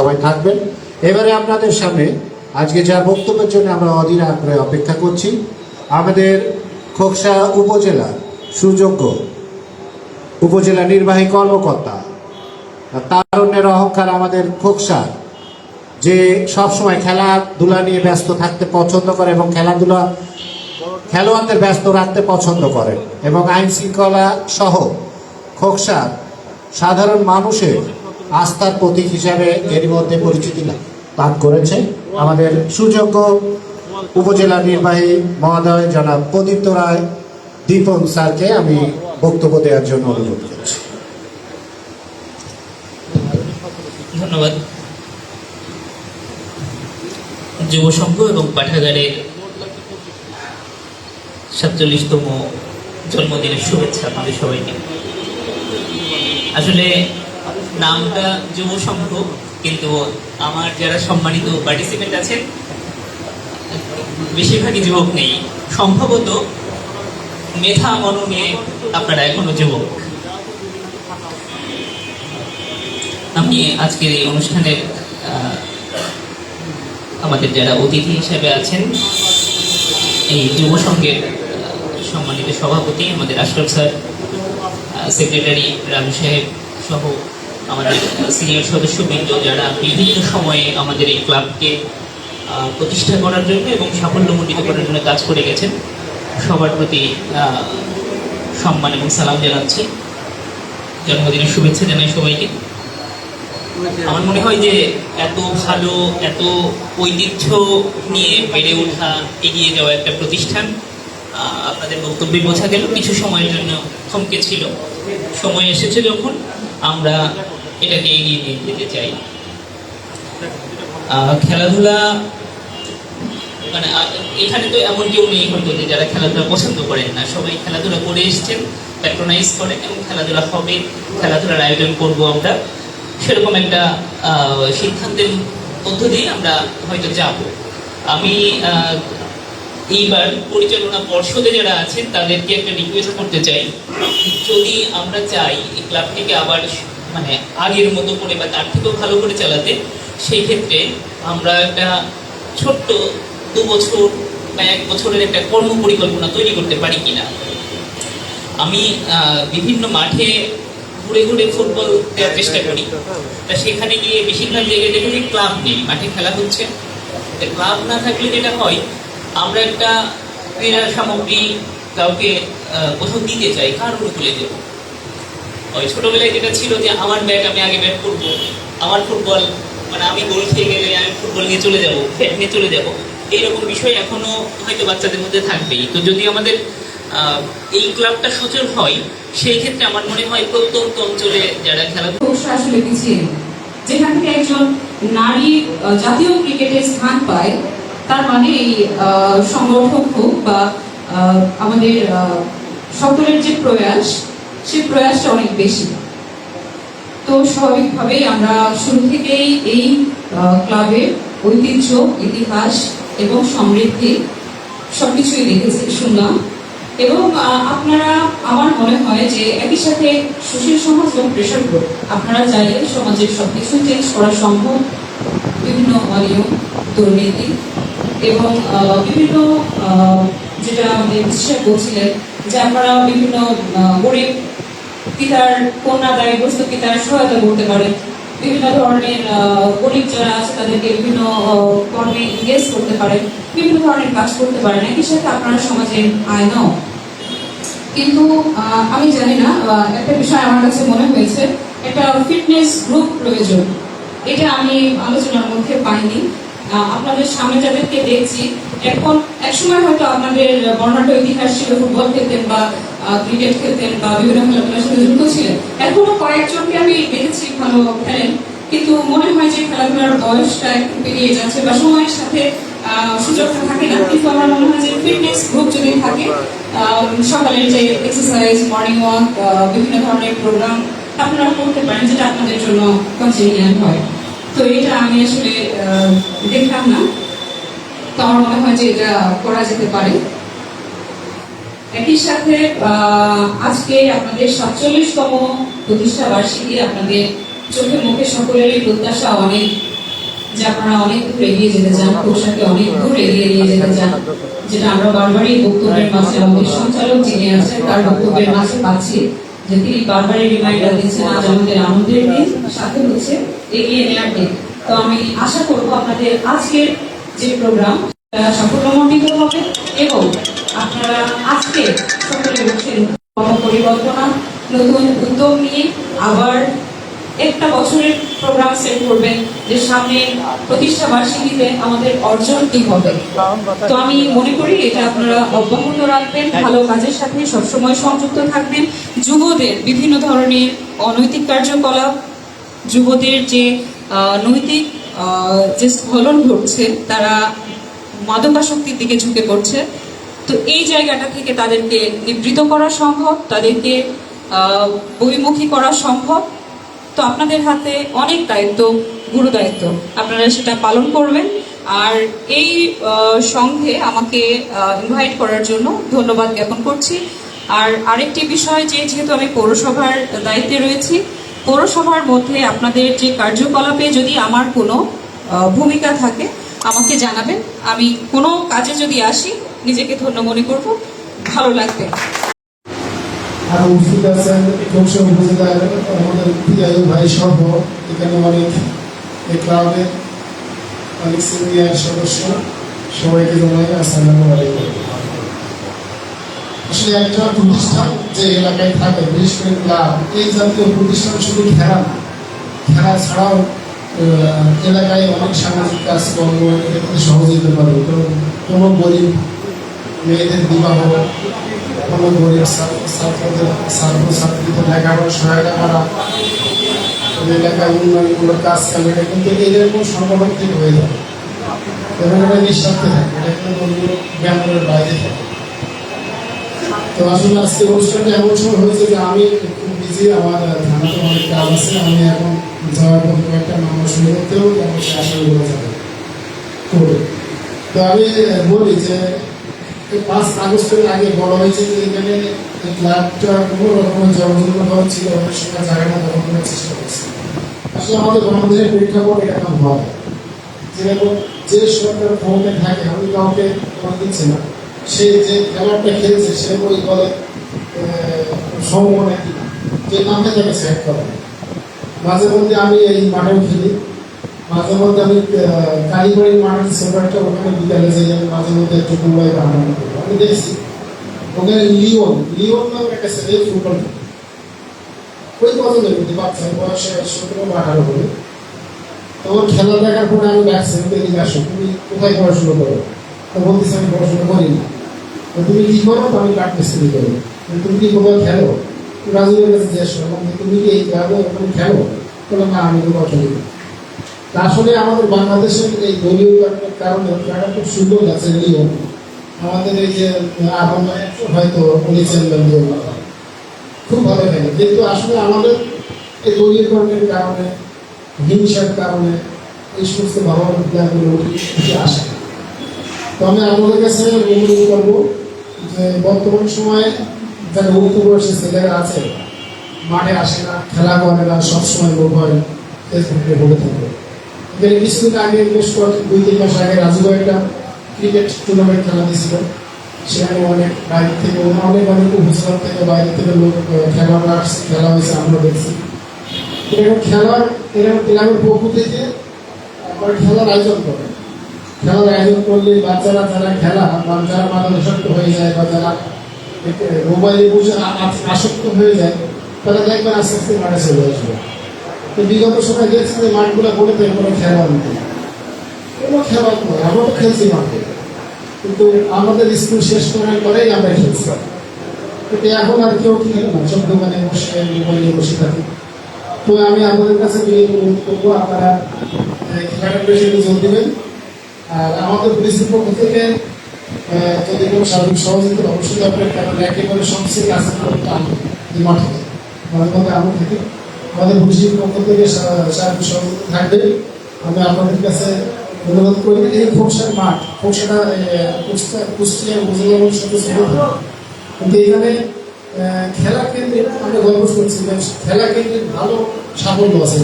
সবাই থাকবেন। এবারে আপনাদের সামনে আজকে যার বক্তব্যের জন্য আমরা অধীর আগ্রহে অপেক্ষা করছি, আমাদের খোকসা উপজেলা সুযোগ্য উপজেলা নির্বাহী কর্মকর্তা, তারুণ্যের অহংকার আমাদের খোকসা, যে সবসময় খেলাধুলা নিয়ে ব্যস্ত থাকতে পছন্দ করে এবং খেলাধুলা খেলোয়াড়দের ব্যস্ত রাখতে পছন্দ করে এবং আইন শৃঙ্খলা সহ খোকসার সাধারণ মানুষের আস্থার প্রতীক হিসাবে এর মধ্যে পরিচিতি লাভ করেছে আমাদের সুযোগ্য উপজেলা নির্বাহী মহোদয় জনাব প্রদীপ্ত রায়, দীপন স্যারকে আমি বক্তব্য দেওয়ার জন্য অনুরোধ করছি। ধন্যবাদ। যুব সংঘ এবং পাঠাগারের সাতচল্লিশতম জন্মদিনের শুভেচ্ছা আপনাদের সবাইকে। আসলে নামটা যুব সংঘ কিন্তু আমার যারা সম্মানিত পার্টিসিপেন্ট আছেন, বেশিরভাগই যুবক নেই। সম্ভবত মেধা মননে আপনারা এখনও যুবক। আমি আজকের এই অনুষ্ঠানের আমাদের যারা অতিথি হিসেবে আছেন, এই যুব সংঘের সম্মানিত সভাপতি আমাদের আশরফ স্যার সেক্রেটারি রাজু সাহেব সহ আমাদের সিনিয়র সদস্যবৃন্দ যারা বিভিন্ন সময়ে আমাদের এই ক্লাবকে প্রতিষ্ঠা করার জন্য এবং সাফল্যমণ্ডিত করার জন্য কাজ করে গেছেন, সবার প্রতি সম্মান এবং সালাম জানাচ্ছি। জন্মদিনের শুভেচ্ছা জানাই সবাইকে। আমার মনে হয় যে এত ভালো, এত ঐতিহ্য নিয়ে বেড়ে ওঠা, এগিয়ে যাওয়া একটা প্রতিষ্ঠান আপনাদের বক্তব্যে বোঝা গেল, কিছু সময়ের জন্য থমকে ছিল। সময় এসেছে যখন আমরা এটাকে এগিয়ে নিয়ে যেতে চাই। খেলাধুলা মানে এখানে তো এমন কেউ নেই হয়তো যে যারা খেলাধুলা পছন্দ করেন না। সবাই খেলাধুলা করে এসছেন প্যাট্রোনাইজ করেন এবং খেলাধুলা হবে, খেলাধুলার আয়োজন করব আমরা। সেরকম একটা সিদ্ধান্তের মধ্য দিয়ে আমরা হয়তো যাব। আমি এইবার পরিচালনা পর্ষদে যারা আছেন, তাদেরকে একটা রিকোয়েস্ট করতে চাই। যদি আমরা চাই, এই ক্লাবটিকে আবার মানে আগের মতো করে বা তার থেকেও ভালো করে চালাতে, সেই ক্ষেত্রে আমরা একটা ছোট্ট দু বছর বা এক বছরের একটা কর্ম পরিকল্পনা তৈরি করতে পারি কিনা। আমি বিভিন্ন মাঠে ঘুরে ঘুরে ফুটবল দেওয়ার চেষ্টা করি। তা সেখানে গিয়ে বেশিরভাগ জায়গায় দেখি যে ক্লাব নেই, মাঠে খেলা হচ্ছে। ক্লাব না থাকলে যেটা হয়, আমরা একটা ক্রীড়া সামগ্রী কাউকে কোথাও দিতে চাই, কার অনুকূলে দেবো? ওই ছোটবেলায় যেটা ছিল যে আমার ব্যাট আমি আগে ব্যাট করব। আমার ফুটবল মানে আমি গোল খেয়ে গেলে আমি ফুটবল নিয়ে চলে যাব ব্যাট নিয়ে চলে যাব। এইরকম বিষয় এখনও হয়তো বাচ্চাদের মধ্যে থাকবেই। তো যদি আমাদের এই ক্লাবটা সচল হয়, সেই ক্ষেত্রে আমার মনে হয় প্রত্যন্ত অঞ্চলে যারা খেলাধুলা আসলে পিছিয়ে যেখান থেকে একজন নারী জাতীয় ক্রিকেটে স্থান পায়, তার মানে এই সংগঠক হোক বা আমাদের সকলের যে প্রয়াস সেই প্রয়াসটা অনেক বেশি। তো স্বাভাবিকভাবেই আমরা শুরু থেকেই এই ক্লাবের ঐতিহ্য, ইতিহাস এবং সমৃদ্ধি সব কিছুই দেখেছি, শুনলাম। এবং আপনারা, আমার মনে হয় যে একই সাথে সুশীল সমাজ এবং প্রেশার গ্রুপ, আপনারা চাইলে সমাজের সব কিছু চেঞ্জ করা সম্ভব। বিভিন্ন অনিয়ম, দুর্নীতি এবং বিভিন্ন যেটা আমাদের বলছিলেন যে আপনারা বিভিন্ন গরিব পিতার কন্যা দায়গ্রস্ত পিতার সহায়তা করতে পারেন বিভিন্ন ধরনের গরিব যারা আছে তাদেরকে বিভিন্ন কর্মে ইংগেজ করতে পারেন বিভিন্ন ধরনের কাজ করতে পারেন একই সাথে আপনারা সমাজের আয়নাও কিন্তু আহ, আমি জানি না একটা বিষয় আমার কাছে মনে হয়েছে একটা ফিটনেস গ্রুপ প্রয়োজন। এটা আমি আলোচনার মধ্যে পাইনি। আপনাদের সামনে যাদেরকে দেখছি, এখন একসময় হয়তো আপনাদের বর্ণাঢ্য ইতিহাস ছিল, ফুটবল খেলতেন বা ক্রিকেট খেলতেন বা বিভিন্ন খেলাধুলার সাথে যুক্ত ছিলেন। এখনও কয়েকজনকে আমি দেখেছি ভালো খেলেন, কিন্তু মনে হয় যে খেলাধুলার বয়সটা একটু পেরিয়ে যাচ্ছে বা সময়ের সাথে সুযোগটা থাকে না। কিন্তু আমার মনে হয় যে ফিটনেস গ্রুপ যদি থাকে সকালের যে এক্সারসাইজ মর্নিং ওয়াক বিভিন্ন ধরনের প্রোগ্রাম আপনারা করতে পারেন, যেটা আপনাদের জন্য কনসিনিয়ার হয়। তো এটা আমি আসলে দেখলাম না। তো আমার মনে হয় যে এটা করা যেতে পারে। একই সাথে আজকে আপনাদের সাতচল্লিশতম প্রতিষ্ঠা বার্ষিকী আপনাদের চোখে মুখে সকলেরই প্রত্যাশা অনেক, যে আপনারা অনেক দূর এগিয়ে যেতে চান, পোশাকে অনেক দূর এগিয়ে নিয়ে যেতে চান, যেটা আমরা বারবারই বক্তব্যের মাঝে আমাদের সঞ্চালক যিনি আছেন, তার বক্তব্যের মাঝে পাচ্ছি। যে তিনি বারবারই রিমাইন্ডার দিচ্ছেন আজ আমাদের আনন্দের দিন সাথে হচ্ছে এগিয়ে নেওয়ার দিন। তো আমি আশা করব আপনাদের আজকের যে প্রোগ্রাম সাফল্যমণ্ডিত হবে এবং আপনারা আজকে সকলে পরিকল্পনা নতুন উদ্যোগ নিয়ে আবার একটা বছরের প্রোগ্রাম সেট করবেন যে সামনে প্রতিষ্ঠা বার্ষিকীতে আমাদের অর্জন কি হবে। তো আমি মনে করি এটা আপনারা অব্যাহত রাখবেন ভালো কাজের সাথে সবসময় সংযুক্ত থাকবেন। যুবদের বিভিন্ন ধরনের অনৈতিক কার্যকলাপ যুবদের যে নৈতিক যে স্খলন ঘটছে তারা মাদকাসক্তির দিকে ঝুঁকে পড়ছে। তো এই জায়গাটা থেকে তাদেরকে নিবৃত করা সম্ভব তাদেরকে আহ, বহিমুখী করা সম্ভব। তো আপনাদের হাতে অনেক দায়িত্ব, গুরু দায়িত্ব। আপনারা সেটা পালন করবেন। আর এই সংঘে আমাকে ইনভাইট করার জন্য ধন্যবাদ জ্ঞাপন করছি। আর আরেকটি বিষয় যে যেহেতু আমি পৌরসভার দায়িত্বে রয়েছি, পৌরসভার মধ্যে আপনাদের যে কার্যকলাপে যদি আমার কোনো ভূমিকা থাকে, আমাকে জানাবেন। আমি কোনো কাজে যদি আসি, নিজেকে ধন্য মনে করব। ভালো লাগবে। আর উপস্থিত আছেন। লোকসভা উপজেলার আমাদের পিআইও ভাই সহ এখানে অনেক এই ক্লাবের অনেক সিনিয়র সদস্য। সবাইকে জানাই আসসালামু আলাইকুম। আসলে একটা প্রতিষ্ঠান যে এলাকায় থাকে, বিশেষ করে ক্লাব এই জাতীয় প্রতিষ্ঠান শুধু খেলা খেলা ছাড়াও এলাকায় অনেক সামাজিক কাজকর্ম এটাতে সহযোগিতা তো কোনো গরিব মেয়েদের বিবাহ কোনো গরিব ছাত্র- ছাত্রদের ছাত্র ছাত্রীদের লেখাপড়া সহায়তা করা। এলাকায় উন্নয়নমূলক কাজ কাম, এটা কিন্তু এরকম সংগঠন থেকে হয়ে যাবে এবং এটা নিঃস্বার্থে থাকে, এটা কিন্তু ব্যায়ামের বাইরে থাকে। তো আসলে আজকে অনুষ্ঠানটা এমন সময় হয়েছে যে আমি খুব বিজি আমার থানাতে অনেক কাজ আছে, আমি এখন যাওয়ার পর কয়েকটা মামলা শুরু করতেও আসলে তো আমি বলি যে এই পাঁচ আগস্টের আগে বলা হয়েছে যে এখানে এই ক্লাবটা কোনো রকমের জনজীবন ছিল অনেক সময় জায়গাটা দখল করার চেষ্টা করছে। আসলে আমাদের গণতন্ত্রের প্রেক্ষাপট এরকম হয় যেরকম যে সরকার ক্ষমতায় থাকে, আমি কাউকে দিচ্ছি না। সে যে খেলাটা খেলছে, সে ওই দলে সমমনে কি যে নামটা তাকে সিলেক্ট করে। মাঝে মধ্যে আমি এই মাঠেও খেলি। মাঝে মধ্যে আমি আহ, কালীবাড়ির মাঠের ওখানে বিকালে যাই আমি মাঝে মধ্যে একটু কুমড়ায় বানানো আমি দেখছি। ওখানে লিওন লিওন নামে একটা ছেলে ফুটবল। ওই পছন্দের মধ্যে বাচ্চা বয়স সতেরো বা আঠারো হবে তো ওর খেলা দেখার পরে আমি ডাকছি দেখি আসো তুমি কোথায় পড়াশোনা করো? তো বলতেছি আমি পড়াশোনা করি না। তো তুমি কি করো? তো আমি কাঠ মিস্ত্রি করি। তুমি কি কোথাও খেলো? রাজুরের কাছে জিজ্ঞেস তুমি কি এই ক্লাবে ওখানে খেলো? বললাম না আমি কোথাও খেলি না। আসলে আমাদের বাংলাদেশের এই দলীয় কারণে- কারণে একটা খুব সুন্দর আছে নিয়ম। আমাদের এই যে আহ্বান হয়তো উনি নিয়ম খুব ভালো লাগে। কিন্তু আসলে আমাদের এই দলীয়করণের কারণে, হিংসার কারণে এই সমস্ত ভালো প্ল্যানগুলো উঠে আসে। তো আমি আপনাদের কাছে অনুরোধ করব যে, বর্তমান সময়ে যারা মুক্ত বয়সী ছেলেরা আছে, মাঠে আসে না, খেলা করে না, সবসময় লোক হয় ফেসবুকে বলে থাকে এখানে কিছুদিন আগে বেশ কয়েক দুই তিন মাস আগে রাজু একটা ক্রিকেট টুর্নামেন্ট খেলা দিয়েছিল সেখানে অনেক বাইরে থেকে অনেক অনেক উপজেলা থেকে বাইরে থেকে লোক খেলোয়াড়রা খেলা হয়েছে, আমরা দেখছি। এরকম খেলার, এরকম ক্লাবের পক্ষ থেকে আবার খেলার আয়োজন করে। খেলার আয়োজন করলে বাচ্চারা যারা খেলা, বা যারা মাদকাসক্ত হয়ে যায়, বা যারা মোবাইলে বসে আসক্ত হয়ে যায়, তারা দেখবেন আস্তে আস্তে মাঠে চলে আসবে। বিগত সময় দেখছি যে মাঠগুলো দেয় কোনো খেলা নেই কোনো খেলা নয় আমরা তো খেলছি মাঠে। কিন্তু আমাদের স্কুল শেষ করার পরেই আমরা খেলছি। কিন্তু এখন আর কেউ খেলে না, সব দোকানে বসে, মোবাইলে বসে থাকে। তো আমি আপনাদের কাছে বিনীত অনুরোধ করব, আপনারা এই খেলাটার বেশি জোর দেবেন। আর আমাদের পুলিশের পক্ষ থেকে যদি কোনো সার্বিক সহযোগিতা অবশ্যই আপনার একেবারে কাছে টান এই মাঠে। মধ্যে আমি থাকি। আমাদের পুলিশের পক্ষ থেকে সার্বিক সহযোগিতা থাকবে আমি আপনাদের কাছে অনুরোধ করি এই ফোর্সের মাঠ খোকসাটা কুষ্টিয়া কিন্তু এখানে খেলা কেন্দ্রে আমরা গর্ব করছি খেলা কেন্দ্রে ভালো সাফল্য আছে।